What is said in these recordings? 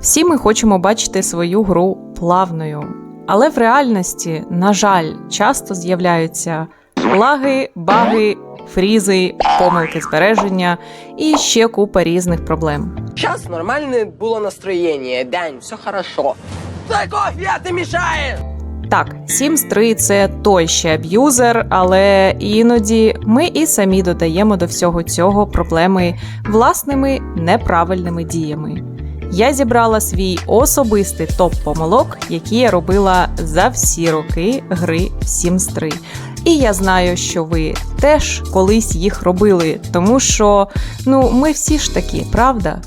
Всі ми хочемо бачити свою гру плавною. Але в реальності, на жаль, часто з'являються лаги, баги, фрізи, помилки збереження і ще купа різних проблем. Сейчас нормальное было настроение. Дань, все хорошо. Стой, кофе, ты мешаешь! Так, Sims 3 – це той ще аб'юзер, але іноді ми і самі додаємо до всього цього проблеми власними неправильними діями. Я зібрала свій особистий топ помилок, які я робила за всі роки гри в Sims 3. І я знаю, що ви теж колись їх робили, тому що ну ми всі ж такі, правда?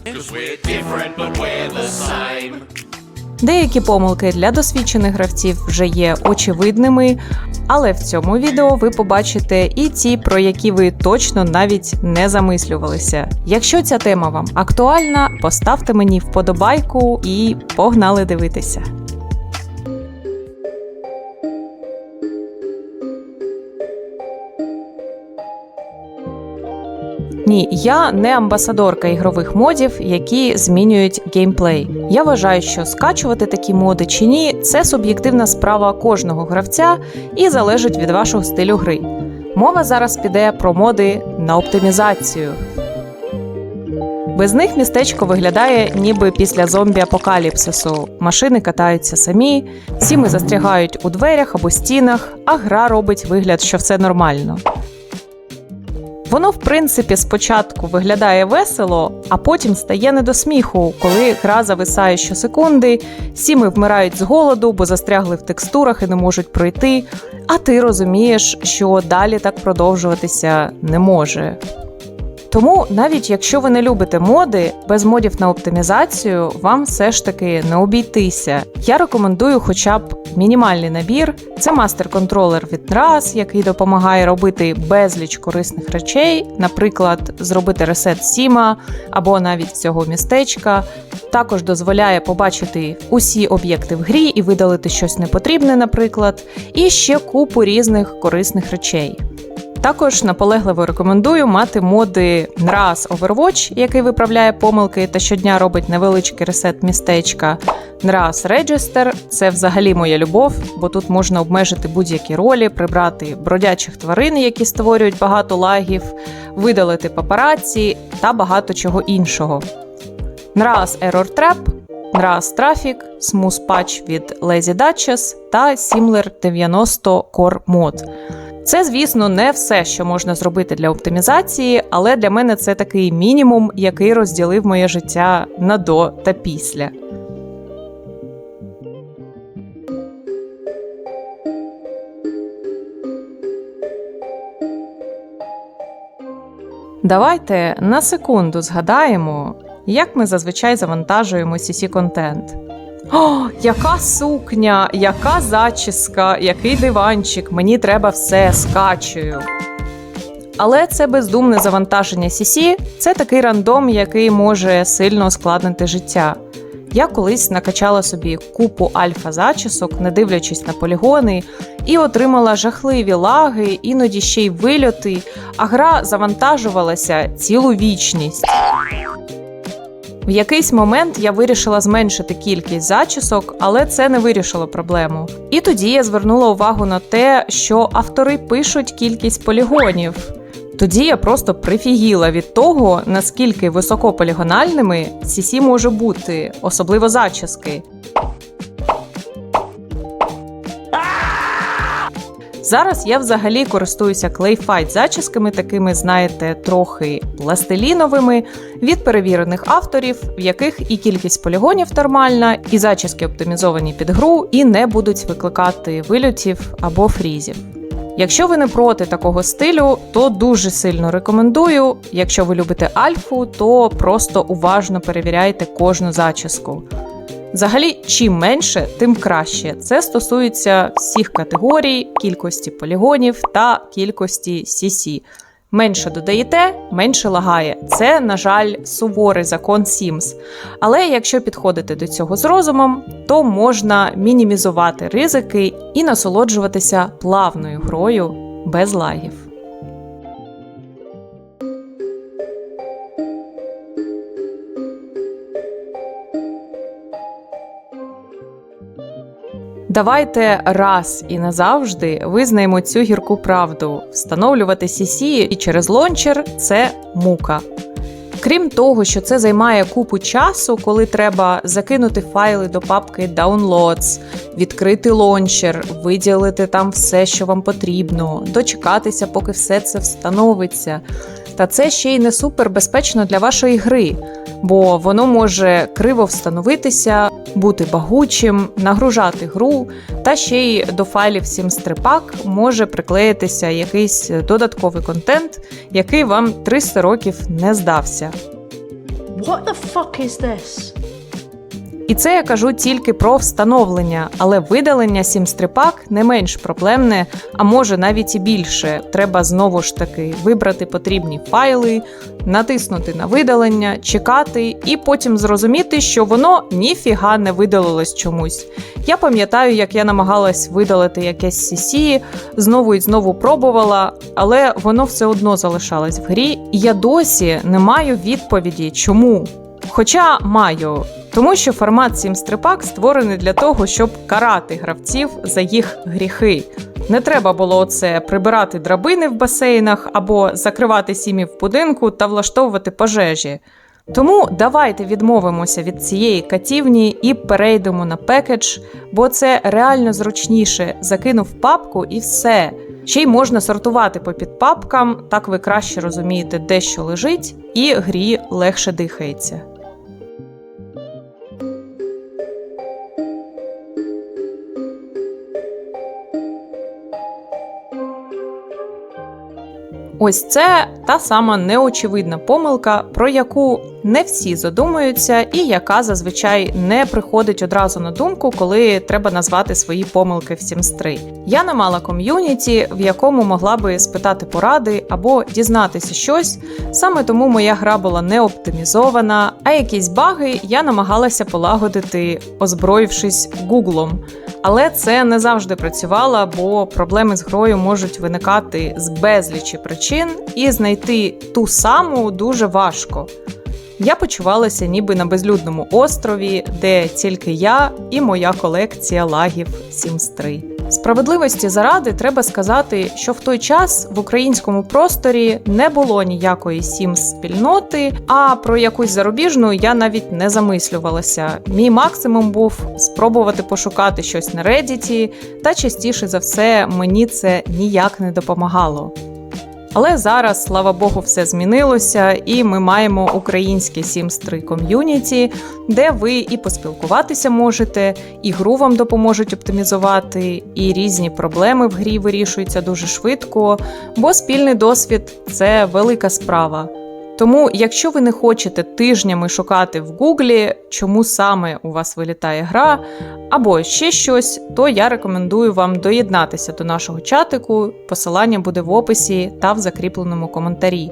Деякі помилки для досвідчених гравців вже є очевидними, але в цьому відео ви побачите і ті, про які ви точно навіть не замислювалися. Якщо ця тема вам актуальна, поставте мені вподобайку і погнали дивитися. Ні, я не амбасадорка ігрових модів, які змінюють геймплей. Я вважаю, що скачувати такі моди чи ні, це суб'єктивна справа кожного гравця і залежить від вашого стилю гри. Мова зараз піде про моди на оптимізацію. Без них містечко виглядає ніби після зомбі-апокаліпсису. Машини катаються самі, сіми застрягають у дверях або стінах, а гра робить вигляд, що все нормально. Воно, в принципі, спочатку виглядає весело, а потім стає не до сміху, коли гра зависає щосекунди, сіми вмирають з голоду, бо застрягли в текстурах і не можуть пройти. А ти розумієш, що далі так продовжуватися не може. Тому, навіть якщо ви не любите моди, без модів на оптимізацію вам все ж таки не обійтися. Я рекомендую хоча б мінімальний набір. Це мастер-контролер від NRAS, який допомагає робити безліч корисних речей, наприклад, зробити ресет Сіма або навіть цього містечка. Також дозволяє побачити усі об'єкти в грі і видалити щось непотрібне, наприклад, і ще купу різних корисних речей. Також наполегливо рекомендую мати моди NRAS Overwatch, який виправляє помилки та щодня робить невеличкий ресет містечка. NRAS Register – це взагалі моя любов, бо тут можна обмежити будь-які ролі, прибрати бродячих тварин, які створюють багато лагів, видалити папараці та багато чого іншого. NRAS Error Trap, NRAS Traffic, Smooth Patch від Lazy Duchess та Simler 90 Core Mod. Це, звісно, не все, що можна зробити для оптимізації, але для мене це такий мінімум, який розділив моє життя на до та після. Давайте на секунду згадаємо, як ми зазвичай завантажуємо cc контент. О, яка сукня, яка зачіска, який диванчик, мені треба все скачую. Але це бездумне завантаження CC – це такий рандом, який може сильно ускладнити життя. Я колись накачала собі купу альфа-зачісок, не дивлячись на полігони, і отримала жахливі лаги, іноді ще й вильоти, а гра завантажувалася цілу вічність. В якийсь момент я вирішила зменшити кількість зачісок, але це не вирішило проблему. І тоді я звернула увагу на те, що автори пишуть кількість полігонів. Тоді я просто прифігіла від того, наскільки високополігональними сісі може бути, особливо зачіски. Зараз я взагалі користуюся клейфайт зачісками, такими, знаєте, трохи пластиліновими від перевірених авторів, в яких і кількість полігонів нормальна, і зачіски оптимізовані під гру, і не будуть викликати вильотів або фрізів. Якщо ви не проти такого стилю, то дуже сильно рекомендую. Якщо ви любите альфу, то просто уважно перевіряйте кожну зачіску. Взагалі, чим менше, тим краще. Це стосується всіх категорій, кількості полігонів та кількості CC. Менше додаєте, менше лагає. Це, на жаль, суворий закон Sims. Але якщо підходити до цього з розумом, то можна мінімізувати ризики і насолоджуватися плавною грою без лагів. Давайте раз і назавжди визнаємо цю гірку правду. Встановлювати CC і через лончер це мука. Крім того, що це займає купу часу, коли треба закинути файли до папки Downloads, відкрити лончер, виділити там все, що вам потрібно, дочекатися, поки все це встановиться. Та це ще й не супер безпечно для вашої гри, бо воно може криво встановитися, бути багучим, нагружати гру, та ще й до файлів SimStripak може приклеїтися якийсь додатковий контент, який вам 300 років не здався. What the fuck is this? І це я кажу тільки про встановлення, але видалення SimStripak не менш проблемне, а може навіть і більше. Треба знову ж таки вибрати потрібні файли, натиснути на видалення, чекати і потім зрозуміти, що воно ніфіга не видалилось чомусь. Я пам'ятаю, як я намагалась видалити якесь CC, знову і знову пробувала, але воно все одно залишалось в грі, і я досі не маю відповіді, чому. Хоча маю, тому що формат SimStripak створений для того, щоб карати гравців за їх гріхи. Не треба було оце прибирати драбини в басейнах або закривати сім'ї в будинку та влаштовувати пожежі. Тому давайте відмовимося від цієї катівні і перейдемо на пекедж, бо це реально зручніше. Закинув папку і все. Ще й можна сортувати по підпапкам, так ви краще розумієте, де що лежить, і грі легше дихається. Ось це та сама неочевидна помилка, про яку не всі задумуються, і яка зазвичай не приходить одразу на думку, коли треба назвати свої помилки в Sims 3. Я не мала ком'юніті, в якому могла би спитати поради або дізнатися щось. Саме тому моя гра була не оптимізована, а якісь баги я намагалася полагодити, озброївшись гуглом. Але це не завжди працювало, бо проблеми з грою можуть виникати з безлічі причин, і знайти ту саму дуже важко. Я почувалася ніби на безлюдному острові, де тільки я і моя колекція лагів Sims 3. Справедливості заради треба сказати, що в той час в українському просторі не було ніякої Sims спільноти, а про якусь зарубіжну я навіть не замислювалася. Мій максимум був спробувати пошукати щось на Reddit, та частіше за все мені це ніяк не допомагало. Але зараз, слава Богу, все змінилося, і ми маємо українське Sims 3 ком'юніті, де ви і поспілкуватися можете, і гру вам допоможуть оптимізувати, і різні проблеми в грі вирішуються дуже швидко, бо спільний досвід це велика справа. Тому, якщо ви не хочете тижнями шукати в Гуглі, чому саме у вас вилітає гра, або ще щось, то я рекомендую вам доєднатися до нашого чатику. Посилання буде в описі та в закріпленому коментарі.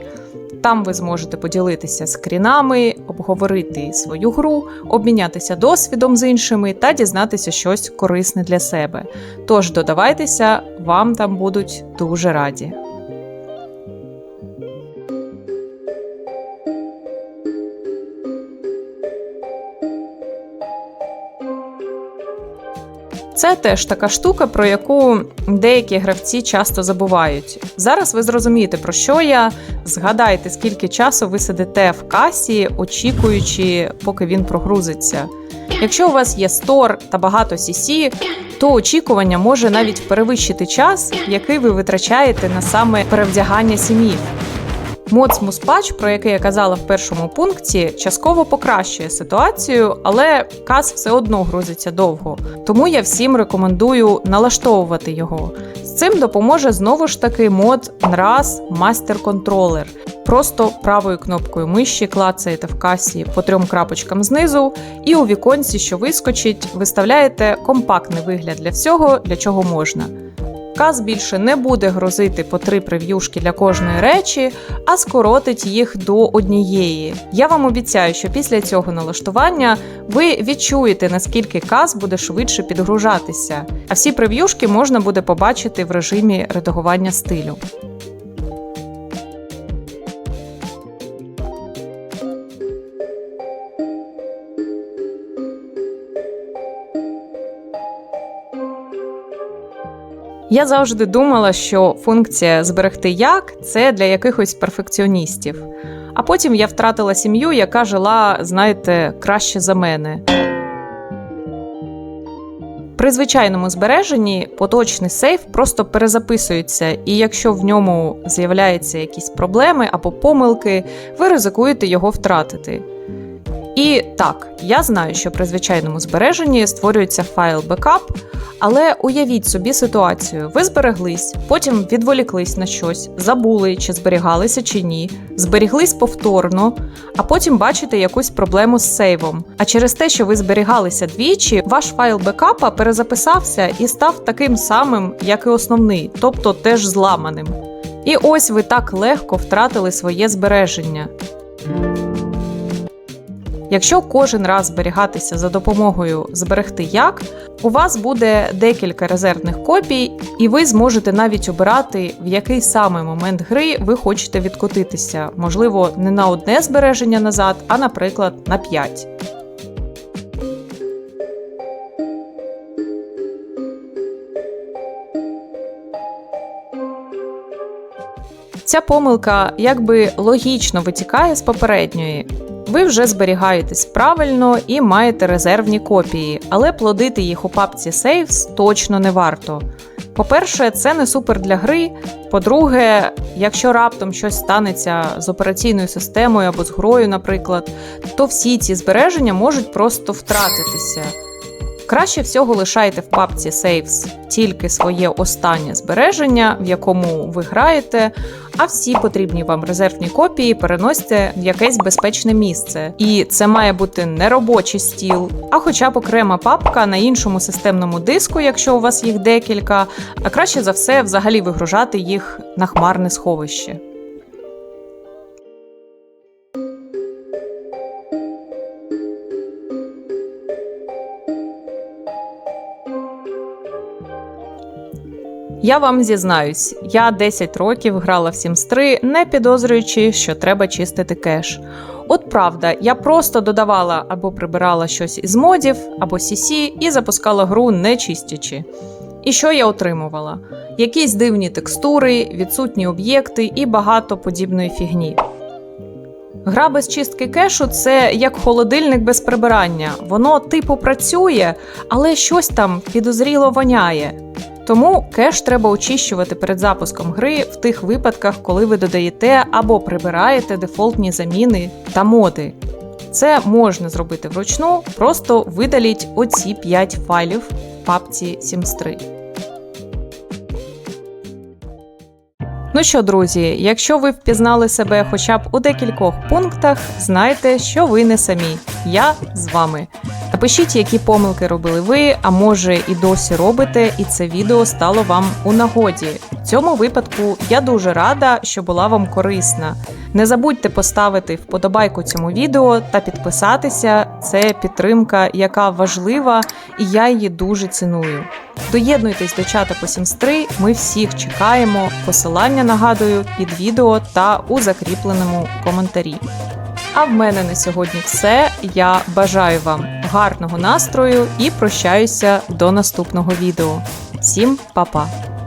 Там ви зможете поділитися скрінами, обговорити свою гру, обмінятися досвідом з іншими та дізнатися щось корисне для себе. Тож додавайтеся, вам там будуть дуже раді. Це теж така штука, про яку деякі гравці часто забувають. Зараз ви зрозумієте, про що я. Згадайте, скільки часу ви сидите в касі, очікуючи, поки він прогрузиться. Якщо у вас є стор та багато CC, то очікування може навіть перевищити час, який ви витрачаєте на саме перевдягання сім'їв. Мод Smooth про який я казала в першому пункті, частково покращує ситуацію, але каз все одно грузиться довго. Тому я всім рекомендую налаштовувати його. З цим допоможе знову ж таки мод NRAS Master Controller. Просто правою кнопкою миші клацаєте в касі по трьом крапочкам знизу, і у віконці, що вискочить, виставляєте компактний вигляд для всього, для чого можна. Каз більше не буде грозити по три прев'юшки для кожної речі, а скоротить їх до однієї. Я вам обіцяю, що після цього налаштування ви відчуєте, наскільки каз буде швидше підгружатися, а всі прев'юшки можна буде побачити в режимі редагування стилю. Я завжди думала, що функція зберегти як це для якихось перфекціоністів. А потім я втратила сім'ю, яка жила, знаєте, краще за мене. При звичайному збереженні поточний сейф просто перезаписується, і якщо в ньому з'являються якісь проблеми або помилки, ви ризикуєте його втратити. І так, я знаю, що при звичайному збереженні створюється файл бекап, але уявіть собі ситуацію: ви збереглись, потім відволіклись на щось, забули, чи зберігалися чи ні, зберіглись повторно, а потім бачите якусь проблему з сейвом. А через те, що ви зберігалися двічі, ваш файл бекапа перезаписався і став таким самим, як і основний, тобто теж зламаним. І ось ви так легко втратили своє збереження. Якщо кожен раз зберігатися за допомогою зберегти як, у вас буде декілька резервних копій, і ви зможете навіть обирати, в який саме момент гри ви хочете відкотитися. Можливо, не на одне збереження назад, а, наприклад, на 5. Ця помилка якби логічно витікає з попередньої. Ви вже зберігаєтесь правильно і маєте резервні копії, але плодити їх у папці Saves точно не варто. По-перше, це не супер для гри. По-друге, якщо раптом щось станеться з операційною системою або з грою, наприклад, то всі ці збереження можуть просто втратитися. Краще всього лишайте в папці Saves тільки своє останнє збереження, в якому ви граєте, а всі потрібні вам резервні копії переносьте в якесь безпечне місце. І це має бути не робочий стіл, а хоча б окрема папка на іншому системному диску, якщо у вас їх декілька, а краще за все взагалі вигружати їх на хмарне сховище. Я вам зізнаюсь, я 10 років грала в Sims 3, не підозрюючи, що треба чистити кеш. От правда, я просто додавала або прибирала щось із модів, або CC і запускала гру не чистячи. І що я отримувала? Якісь дивні текстури, відсутні об'єкти і багато подібної фігні. Гра без чистки кешу це як холодильник без прибирання. Воно типу працює, але щось там підозріло воняє. Тому кеш треба очищувати перед запуском гри в тих випадках, коли ви додаєте або прибираєте дефолтні заміни та моди. Це можна зробити вручну, просто видаліть оці 5 файлів в папці 3. Ну що, друзі, якщо ви впізнали себе хоча б у декількох пунктах, знайте, що ви не самі. Я з вами. Напишіть, які помилки робили ви, а може і досі робите, і це відео стало вам у нагоді. В цьому випадку я дуже рада, що була вам корисна. Не забудьте поставити вподобайку цьому відео та підписатися. Це підтримка, яка важлива, і я її дуже ціную. Доєднуйтесь до чата по Sims 3, ми всіх чекаємо. Посилання нагадую під відео та у закріпленому коментарі. А в мене на сьогодні все. Я бажаю вам гарного настрою і прощаюся до наступного відео. Всім па-па!